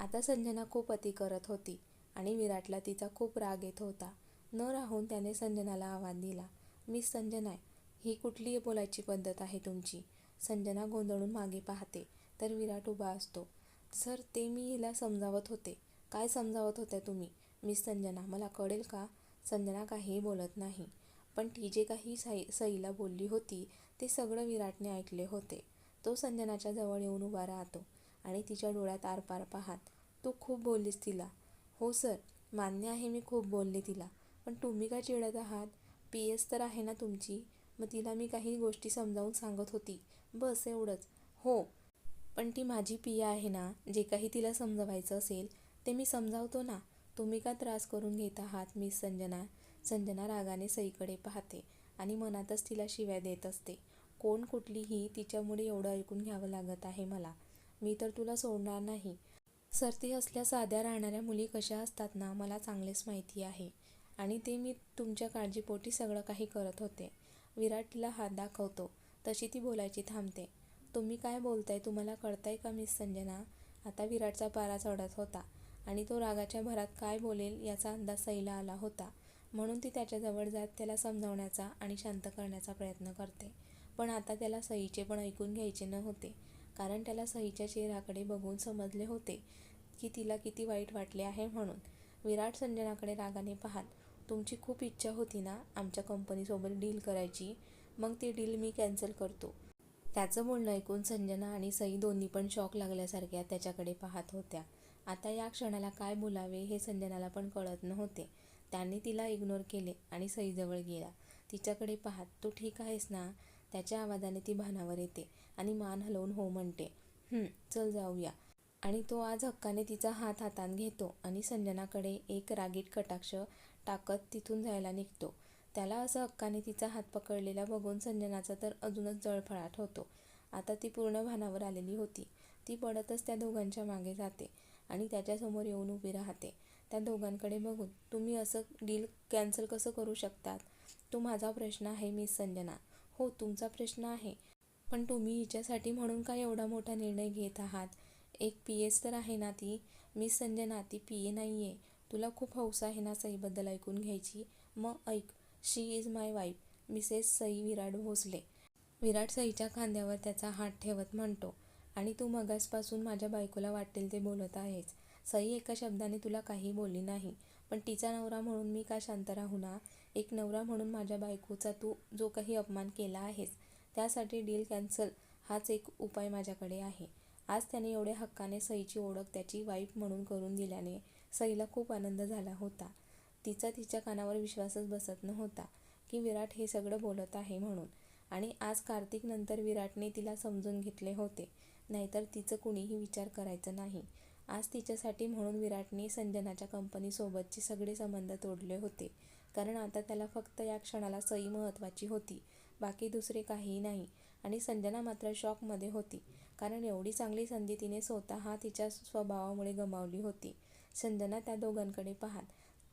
आता संजना खूप अति करत होती आणि विराटला तिचा खूप राग येत होता. न राहून त्याने संजनाला आवाज दिला. मिस संजना ही कुठली बोलायची पद्धत आहे तुमची संजना गोंधळून मागे पाहते. तर विराट उभा असतो. सर ते मी हिला समजावत होते. काय समजावत होत्या तुम्ही? मिस संजना मला कळेल का संजना काहीही बोलत नाही. पण ती जे काही साई सईला बोलली होती ते सगळं विराटने ऐकले होते. तो संजनाच्या जवळ येऊन उभा राहतो. आणि तिच्या डोळ्यात आरपार पाहात तू खूप बोललीस तिला. हो सर. मान्य आहे मी खूप बोलले तिला. पण तुम्ही का चिडत आहात? पी एस तर आहे ना तुमची. मग तिला मी काही गोष्टी समजावून सांगत होती. बस एवढंच. हो. पण ती माझी पिया आहे ना. जे काही तिला समजवायचं असेल ते मी समजावतो ना. तुम्ही का त्रास करून घेत आहात मिस संजना? संजना रागाने सईकडे पाहते आणि मनातच तिला शिव्या देत असते. कोण कुठलीही तिच्यामुळे एवढं ऐकून घ्यावं लागत आहे मला. मी तर तुला सोडणार नाही. सरती असल्या साध्या राहणाऱ्या मुली कशा असतात ना मला चांगलेच माहिती आहे. आणि ते मी तुमच्या काळजीपोटी सगळं काही करत होते. विराट तिला हात दाखवतो. तशी ती बोलायची थांबते. तुम्ही काय बोलताय तुम्हाला कळताय का मिस संजना? आता विराटचा पारा चढत होता आणि तो रागाच्या भरात काय बोलेल याचा अंदाज सैला आला होता. म्हणून ती त्याच्याजवळ जात त्याला समजावण्याचा आणि शांत करण्याचा प्रयत्न करते. पण आता त्याला सईचे पण ऐकून घ्यायचे न होते कारण त्याला सईच्या चेहऱ्याकडे बघून समजले होते की तिला किती वाईट वाटले आहे म्हणून. विराट संजनाकडे रागाने पाहात तुमची खूप इच्छा होती ना आमच्या कंपनीसोबत डील करायची? मग ती डील मी कॅन्सल करतो. त्याचं बोलणं ऐकून संजना आणि सई दोन्ही पण शॉक लागल्यासारख्या त्याच्याकडे पाहत होत्या. आता या क्षणाला काय बोलावे हे संजनाला पण कळत नव्हते. त्याने तिला इग्नोर केले आणि सईजवळ गेला. तिच्याकडे पाहत तू ठीक आहेस ना? त्याच्या आवाजाने ती भानावर येते. आणि मान हलवून हो म्हणते. चल जाऊया. आणि तो आज हक्काने तिचा हात हातात घेतो आणि संजनाकडे एक रागीट कटाक्ष टाकत तिथून जायला निघतो. त्याला असं हक्काने तिचा हात पकडलेला बघून संजनाचा तर अजूनच जळफळाट होतो. आता ती पूर्ण भानावर आलेली होती. ती पडतच त्या दोघांच्या मागे जाते आणि त्याच्यासमोर येऊन उभी राहते. त्या दोघांकडे बघून तुम्ही असं डील कॅन्सल कसं करू शकतात? तो माझा प्रश्न आहे मिस संजना. हो तुमचा प्रश्न आहे. पण तुम्ही हिच्यासाठी म्हणून काय एवढा मोठा निर्णय घेत आहात? एक पी एस तर आहे ना ती. मी संजना ती पी ए नाही आहे तुला खूप हौस आहे ना सईबद्दल ऐकून घ्यायची? मग ऐक. She is my wife Mrs Sai Virat Bhosale. Virat सईच्या खांद्यावर त्याचा हात ठेवत म्हणतो. आणि तू मगासपासून माझ्या बायकोला वाटेल ते बोलत आहेस. सई एका शब्दाने तुला काही बोलली नाही. पण तिचा नवरा म्हणून मी का शांत राहू ना? एक नवरा म्हणून माझ्या बायकोचा तू जो काही अपमान केला आहेस त्यासाठी डील कॅन्सल हाच एक उपाय माझ्याकडे आहे. आज त्याने एवढ्या हक्काने सईची ओळख त्याची वाईफ म्हणून करून दिल्याने सईला खूप आनंद झाला होता. तिचा तिच्या कानावर विश्वासच बसत नव्हता की विराट हे सगळं बोलत आहे म्हणून. आणि आज कार्तिकनंतर विराटने तिला समजून घेतले होते. नाहीतर तिचं कुणीही विचार करायचं नाही. आज तिच्यासाठी म्हणून विराटने संजनाच्या कंपनीसोबतचे सगळे संबंध तोडले होते. कारण आता त्याला फक्त या क्षणाला सई महत्त्वाची होती. बाकी दुसरे काहीही नाही. आणि संजना मात्र शॉकमध्ये होती. कारण एवढी चांगली संधी तिने स्वतः तिच्या स्वभावामुळे गमावली होती. संजना त्या दोघांकडे पाहात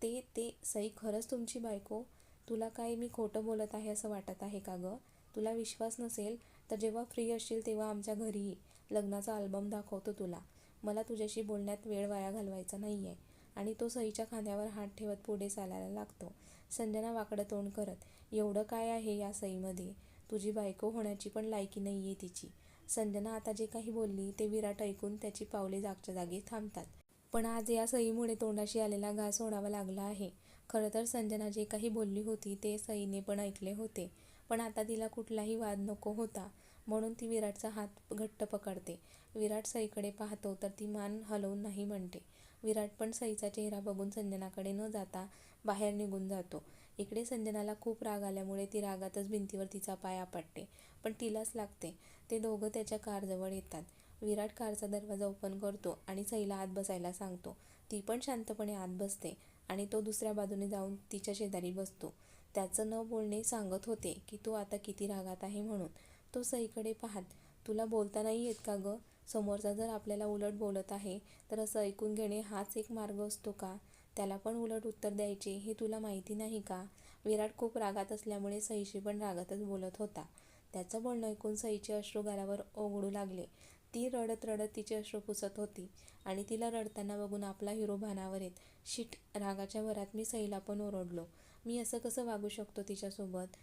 ते ते सई खरंच तुमची बायको? तुला काय मी खोटं बोलत आहे असं वाटत आहे का गं? तुला विश्वास नसेल? तर जेव्हा फ्री असशील तेव्हा आमच्या घरीही. लग्नाचा अल्बम दाखवतो तुला. मला तुझ्याशी बोलण्यात वेळ वाया घालवायचा नाही आहे आणि तो सईच्या खांद्यावर हात ठेवत पुढे चालायला लागतो. संजना वाकडं तोंड करत एवढं काय आहे या सईमध्ये? तुझी बायको होण्याची पण लायकी नाही आहे तिची संजना आता जे काही बोलली ते विराट ऐकून त्याची पावले जागच्या जागी थांबतात. पण आज या सईमुळे तोंडाशी आलेला घास सोडावा लागला आहे. खरं तर संजना जे काही बोलली होती ते सईने पण ऐकले होते. पण आता तिला कुठलाही वाद नको होता. म्हणून ती विराटचा हात घट्ट पकडते. विराट सईकडे पाहतो तर ती मान हलवून नाही म्हणते. विराट पण सईचा चेहरा बघून संजनाकडे न जाता बाहेर निघून जातो. इकडे संजनाला खूप राग आल्यामुळे ती रागातच भिंतीवर तिचा पाय आपटते पण तिलाच लागते. ते दोघं त्याच्या कारजवळ येतात. विराट कारचा दरवाजा ओपन करतो आणि सईला आत बसायला सांगतो. ती पण शांतपणे आत बसते आणि तो दुसऱ्या बाजूने जाऊन तिच्या शेजारी बसतो. त्याचं न बोलणे सांगत होते की तो आता किती रागात आहे? म्हणून. तो सईकडे पाहत तुला बोलता नाही येत का गं? समोरचा जर आपल्याला उलट बोलत आहे तर असं ऐकून घेणे हाच एक मार्ग असतो का? त्याला पण उलट उत्तर द्यायचे हे तुला माहिती नाही का? विराट खूप रागात असल्यामुळे सईशी पण रागातच बोलत होता. त्याचं बोलणं ऐकून सईचे अश्रू गालावर ओघडू लागले. ती रडत रडत तिचे अश्रू पुसत होती आणि तिला रडताना बघून आपला हिरो भानावर येत शिट रागाच्या भरात मी सईला पण ओरडलो. मी असं कसं वागू शकतो तिच्यासोबत?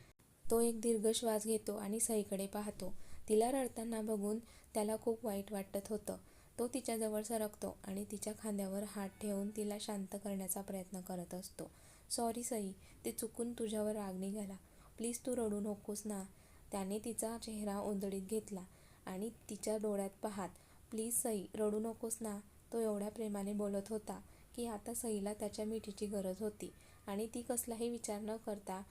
तो एक दीर्घ श्वास घेतो आणि सईकडे पाहतो. तिला रडताना बघून त्याला खूप वाईट वाटत होतं. तो तिच्याजवळ सरकतो आणि तिच्या खांद्यावर हात ठेवून तिला शांत करण्याचा प्रयत्न करत असतो. सॉरी सई ते चुकून तुझ्यावर राग निघाला. प्लीज तू रडू नकोस ना. त्याने तिचा चेहरा ओंजळीत घेतला आणि तिच्या डोळ्यात पाहात प्लीज सई रडू नकोस ना. तो एवढ्या प्रेमाने बोलत होता की आता सईला त्याच्या मिठीची गरज होती आणि ती कसलाही विचार न करता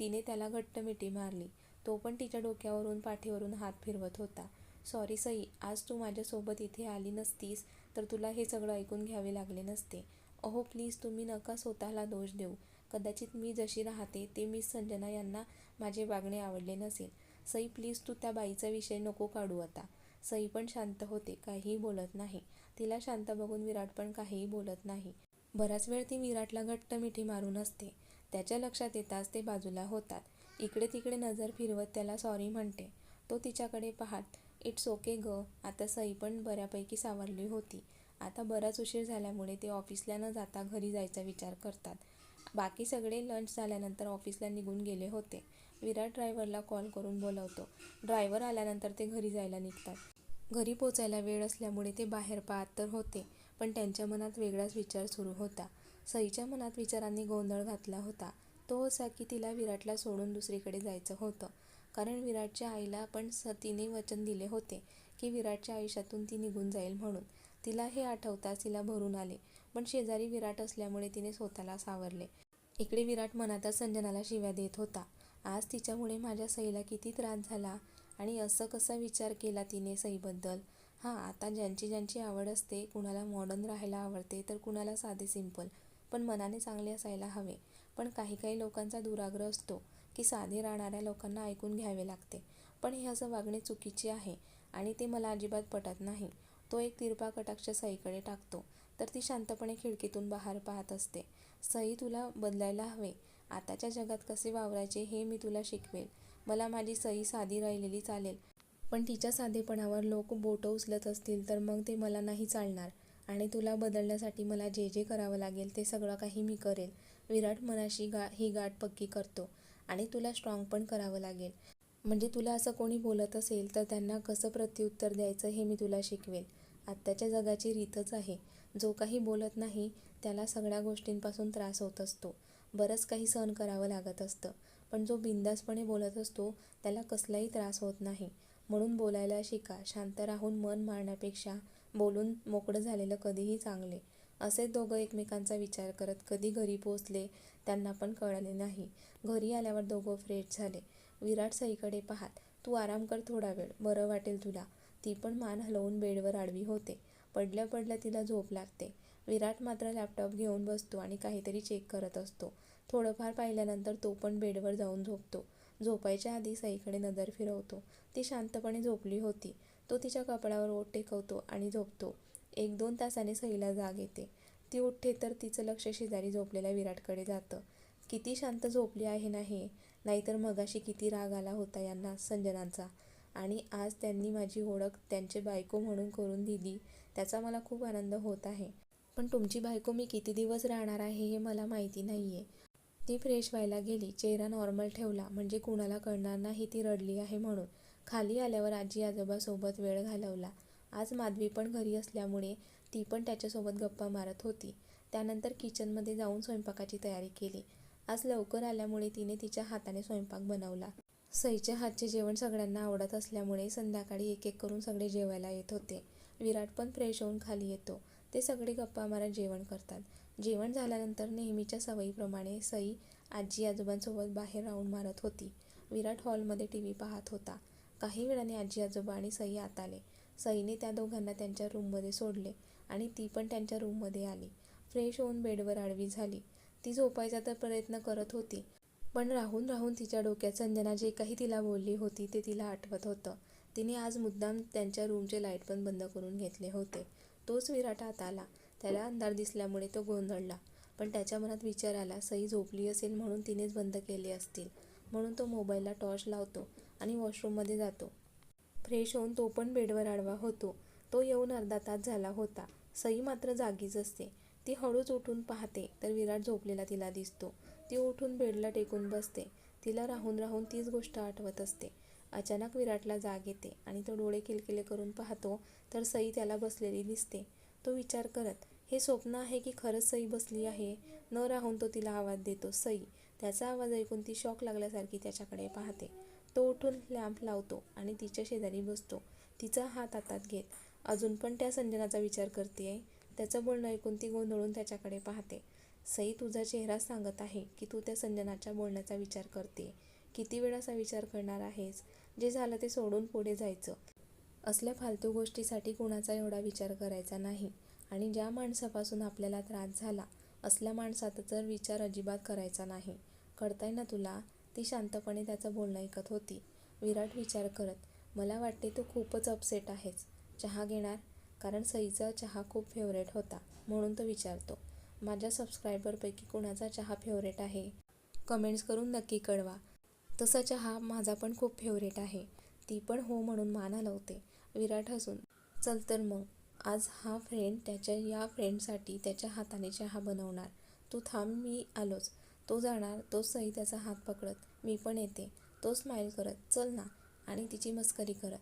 तिने त्याला घट्ट मिठी मारली. तो पण तिच्या डोक्यावरून पाठीवरून हात फिरवत होता. सॉरी सई आज तू माझ्यासोबत इथे आली नसतीस तर तुला हे सगळं ऐकून घ्यावे लागले नसते. अहो प्लीज तुम्ही नका स्वतःला दोष देऊ. कदाचित मी जशी राहते ते मिस संजना यांना माझे वागणे आवडले नसेल. सई प्लीज तू त्या बाईचा विषय नको काढू आता. सई पण शांत होते काहीही बोलत नाही. तिला शांत बघून विराट पण काहीही बोलत नाही. बराच वेळ ती विराटला घट्ट मिठी मारून असते. त्याच्या लक्षात येताच ते बाजूला होतात. इकडे तिकडे नजर फिरवत त्याला सॉरी म्हणते. तो तिच्याकडे पाहत इट्स ओके ग आता सई पण बऱ्यापैकी सावरली होती. आता बराच उशीर झाल्यामुळे ते ऑफिसला न जाता घरी जायचा विचार करतात. बाकी सगळे लंच झाल्यानंतर ऑफिसला निघून गेले होते. विराट ड्रायव्हरला कॉल करून बोलवतो. ड्रायव्हर आल्यानंतर ते घरी जायला निघतात. घरी पोचायला वेळ असल्यामुळे ते बाहेर पाहत तर होते पण त्यांच्या मनात वेगळाच विचार सुरू होता. सईच्या मनात विचारांनी गोंधळ घातला होता. तो असा की तिला विराटला सोडून दुसरीकडे जायचं होतं. कारण विराटच्या आईला पण सतीने वचन दिले होते की विराटच्या आयुष्यातून ती निघून जाईल म्हणून. तिला हे आठवताच तिला भरून आले. पण शेजारी विराट असल्यामुळे तिने स्वतःला सावरले. इकडे विराट मनातच संजनाला शिव्या देत होता. आज तिच्यामुळे माझ्या सईला किती त्रास झाला आणि असं कसा विचार केला तिने सईबद्दल? हां आता ज्यांची ज्यांची आवड असते कुणाला मॉडर्न राहायला आवडते तर कुणाला साधे सिंपल पण मनाने चांगले असायला हवे. पण काही काही लोकांचा दुराग्रह असतो की साधे राहणाऱ्या लोकांना ऐकून घ्यावे लागते. पण हे असं वागणे चुकीचे आहे आणि ते मला अजिबात पटत नाही. तो एक तिरपा कटाक्ष सईकडे टाकतो तर ती शांतपणे खिडकीतून बाहेर पाहत असते. सई तुला बदलायला हवे. आताच्या जगात कसे वावरायचे हे मी तुला शिकवेल. मला माझी सई साधी राहिलेली चालेल. पण तिच्या साधेपणावर लोक बोटं उचलत असतील तर मग ते मला नाही चालणार. आणि तुला बदलण्यासाठी मला जे जे करावं लागेल ते सगळं काही मी करेल विराट मनाशी गा ही गाठ पक्की करतो आणि तुला स्ट्रॉंग पण करावं लागेल. म्हणजे तुला असं कोणी बोलत असेल तर त्यांना कसं प्रत्युत्तर द्यायचं हे मी तुला शिकवेल. आत्ताच्या जगाची रीतच आहे. जो काही बोलत नाही त्याला सगळ्या गोष्टींपासून त्रास होत असतो. बरंच काही सहन करावं लागत असतं. पण जो बिंदासपणे बोलत असतो त्याला कसलाही त्रास होत नाही. म्हणून बोलायला शिका. शांत राहून मन मारण्यापेक्षा बोलून मोकळं झालेलं कधीही चांगले. असे दोघं एकमेकांचा विचार करत कधी घरी पोचले त्यांना पण कळले नाही. घरी आल्यावर दोघं फ्रेश झाले. विराट सईकडे पाहात तू आराम कर थोडा वेळ बरं वाटेल तुला ती पण मान हलवून बेडवर आडवी होते. पडल्या पडल्या तिला झोप लागते. विराट मात्र लॅपटॉप घेऊन बसतो आणि काहीतरी चेक करत असतो. थोडंफार पाहिल्यानंतर तो पण बेडवर जाऊन झोपतो. झोपायच्या आधी सईकडे नजर फिरवतो. ती शांतपणे झोपली होती. तो तिच्या कपड्यावर ओठ टेकवतो आणि झोपतो. एक दोन तासाने सईला जाग येते. ती उठते तर तिचं लक्ष शेजारी झोपलेल्या विराटकडे जातं. किती शांत झोपली आहे नाही नाहीतर मगाशी किती राग आला होता यांना संजनांचा. आणि आज त्यांनी माझी ओळख त्यांचे बायको म्हणून करून दिली त्याचा मला खूप आनंद होत आहे. पण तुमची बायको मी किती दिवस राहणार आहे हे मला माहिती नाही आहे ती फ्रेश व्हायला गेली चेहरा नॉर्मल ठेवला म्हणजे कुणाला कळणार नाही ती रडली आहे म्हणून. खाली आल्यावर आजी आजोबासोबत वेळ घालवला. आज माधवी पण घरी असल्यामुळे ती पण त्याच्यासोबत गप्पा मारत होती. त्यानंतर किचनमध्ये जाऊन स्वयंपाकाची तयारी केली. आज लवकर आल्यामुळे तिने तिच्या हाताने स्वयंपाक बनवला. सईच्या हातचे जेवण सगळ्यांना आवडत असल्यामुळे संध्याकाळी एक एक करून सगळे जेवायला येत होते. विराट पण फ्रेश होऊन खाली येतो. ते सगळे गप्पा मारत जेवण करतात. जेवण झाल्यानंतर नेहमीच्या सवयीप्रमाणे सई आजी आजोबांसोबत बाहेर राऊंड मारत होती. विराट हॉलमध्ये टी व्ही पाहत होता. काही वेळाने आजी आजोबा आणि सई आत आले. सईने त्या दोघांना त्यांच्या रूममध्ये सोडले आणि ती पण त्यांच्या रूममध्ये आली. फ्रेश होऊन बेडवर आडवी झाली. ती झोपायचा तर प्रयत्न करत होती पण राहून राहून तिच्या डोक्यात संजना जे काही तिला बोलली होती ते तिला आठवत होतं. तिने आज मुद्दाम त्यांच्या रूमचे लाइट पण बंद करून घेतले होते. तोच विराट आत आला. त्याला अंधार दिसल्यामुळे तो गोंधळला. पण त्याच्या मनात विचार आला सई झोपली असेल म्हणून तिनेच बंद केले असतील. म्हणून तो मोबाईलला टॉर्च लावतो. आणि वॉशरूममध्ये जातो. फ्रेश होऊन तो पण बेडवर आडवा होतो. तो येऊन अर्धा तास झाला होता. सई मात्र जागीच असते. ती हळूच उठून पाहते तर विराट झोपलेला तिला दिसतो. ती उठून बेडला टेकून बसते. तिला राहून राहून तीच गोष्ट आठवत असते. अचानक विराटला जाग येते आणि तो डोळे किलकिले करून पाहतो तर सई त्याला बसलेली दिसते. तो विचार करत हे स्वप्न आहे की खरंच सई बसली आहे? न राहून तो तिला आवाज देतो. सई त्याचा आवाज ऐकून ती शॉक लागल्यासारखी त्याच्याकडे पाहते. तो उठून लॅम्प लावतो आणि तिच्या शेजारी बसतो. तिचा हात हातात घेत. अजून पण त्या संजनाचा विचार करते त्याचं बोलणं ऐकून ती गोंधळून त्याच्याकडे पाहते. सई तुझा चेहरा सांगत आहे की तू त्या संजनाच्या बोलण्याचा विचार करते. किती वेळ असा विचार करणार आहेस? जे झालं ते सोडून पुढे जायचं. असल्या फालतू गोष्टीसाठी कुणाचा एवढा विचार करायचा नाही. आणि ज्या माणसापासून आपल्याला त्रास झाला असल्या माणसाचा तर विचार अजिबात करायचा नाही. कळतंय ना तुला? ती शांतपणे त्याचं बोलणं ऐकत होती. विराट विचार करत मला वाटते तू खूपच अपसेट आहेस. चहा घेणार? कारण सईचा चहा खूप फेवरेट होता म्हणून तो विचारतो. माझ्या सबस्क्रायबरपैकी कुणाचा चहा फेवरेट आहे? कमेंट्स करून नक्की कळवा. तसा चहा माझा पण खूप फेवरेट आहे. ती पण हो म्हणून मान हलवते. विराट हसून चल तर मग आज हा फ्रेंड त्याच्या या फ्रेंडसाठी त्याच्या हाताने चहा बनवणार. तू थांब मी आलोच. तो जाणार तोच सई त्याचा हात पकडत मी पण येते. तो स्माईल करत चल ना. आणि तिची मस्करी करत.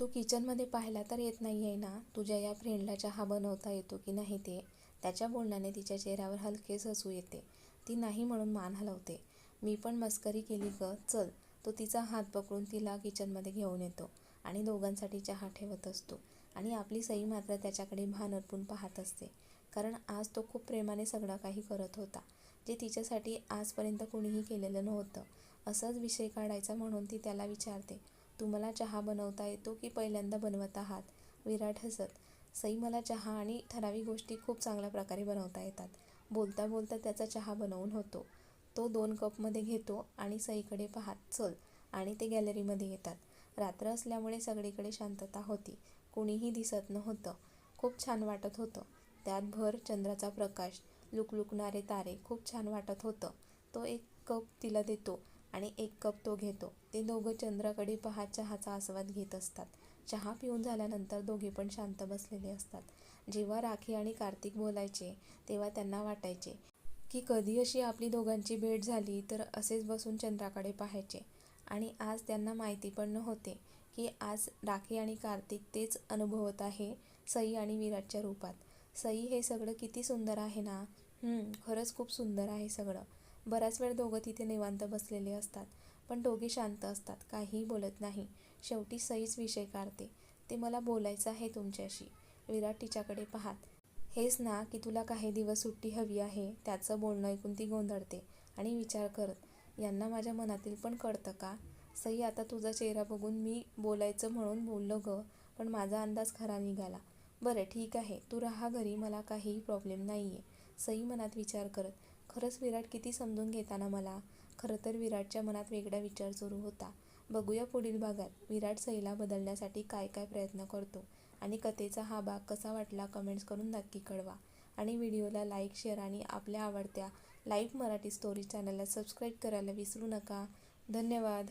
तू किचनमध्ये पाहायला तर येत नाही आहे ना? तुझ्या या फ्रेंडला चहा बनवता येतो की नाही ते? त्याच्या बोलण्याने तिच्या चेहऱ्यावर हलकेच हसू येते. ती नाही म्हणून मान हलवते. मी पण मस्करी केली ग चल. तो तिचा हात पकडून तिला किचनमध्ये घेऊन येतो आणि दोघांसाठी चहा ठेवत असतो. आणि आपली सई मात्र त्याच्याकडे भान अर्पून पाहत असते. कारण आज तो खूप प्रेमाने सगळं काही करत होता. जे तिच्यासाठी आजपर्यंत कुणीही केलेलं नव्हतं. असाच विषय काढायचा म्हणून ती त्याला विचारते तुम्हाला चहा बनवता येतो की पहिल्यांदा बनवत आहात? विराट हसत सई मला चहा आणि ठराविक गोष्टी खूप चांगल्या प्रकारे बनवता येतात. बोलता बोलता त्याचा चहा बनवून होतो. तो दोन कपमध्ये घेतो आणि सईकडे पाहत चल आणि ते गॅलरीमध्ये येतात. रात्र असल्यामुळे सगळीकडे शांतता होती. कुणीही दिसत नव्हतं. खूप छान वाटत होतं. त्यात भर चंद्राचा प्रकाश लुकलुकणारे तारे खूप छान वाटत होतं. तो एक कप तिला देतो आणि एक कप तो घेतो. ते दोघं चंद्राकडे पाहत चहाचा आस्वाद घेत असतात. चहा पिऊन झाल्यानंतर दोघे पण शांत बसलेले असतात. जेव्हा राखी आणि कार्तिक बोलायचे तेव्हा त्यांना वाटायचे की कधी अशी आपली दोघांची भेट झाली तर असेच बसून चंद्राकडे पाहायचे. आणि आज त्यांना माहिती पण नव्हते की आज राखी आणि कार्तिक तेच अनुभवत आहे सई आणि विराटच्या रूपात. सई हे सगळं किती सुंदर आहे ना? खरंच खूप सुंदर आहे सगळं. बराच वेळ दोघं तिथे निवांत बसलेले असतात पण दोघे शांत असतात काहीही बोलत नाही. शेवटी सईच विषय काढते. ते मला बोलायचं आहे तुमच्याशी. विराट तिच्याकडे पाहात हेच ना की तुला काही दिवस सुट्टी हवी आहे त्याचं बोलणं ऐकून ती गोंधळते आणि विचार करत यांना माझ्या मनातील पण कळतं का? सई आता तुझा चेहरा बघून मी बोलायचं म्हणून बोललो ग पण माझा अंदाज खरा निघाला. बरं ठीक आहे. तू राहा घरी मला काहीही प्रॉब्लेम नाही आहे सई मनात विचार करत खरंच विराट किती समजून घेताना मला. खरं तर विराटच्या मनात वेगळा विचार सुरू होता. बघूया पुढील भागात विराट सईला बदलण्यासाठी काय काय प्रयत्न करतो आणि कथेचा हा भाग कसा वाटला कमेंट्स करून नक्की कळवा. आणि व्हिडिओला लाईक शेअर आणि आपल्या आवडत्या लाईव्ह मराठी स्टोरी चॅनलला सबस्क्राईब करायला विसरू नका. धन्यवाद.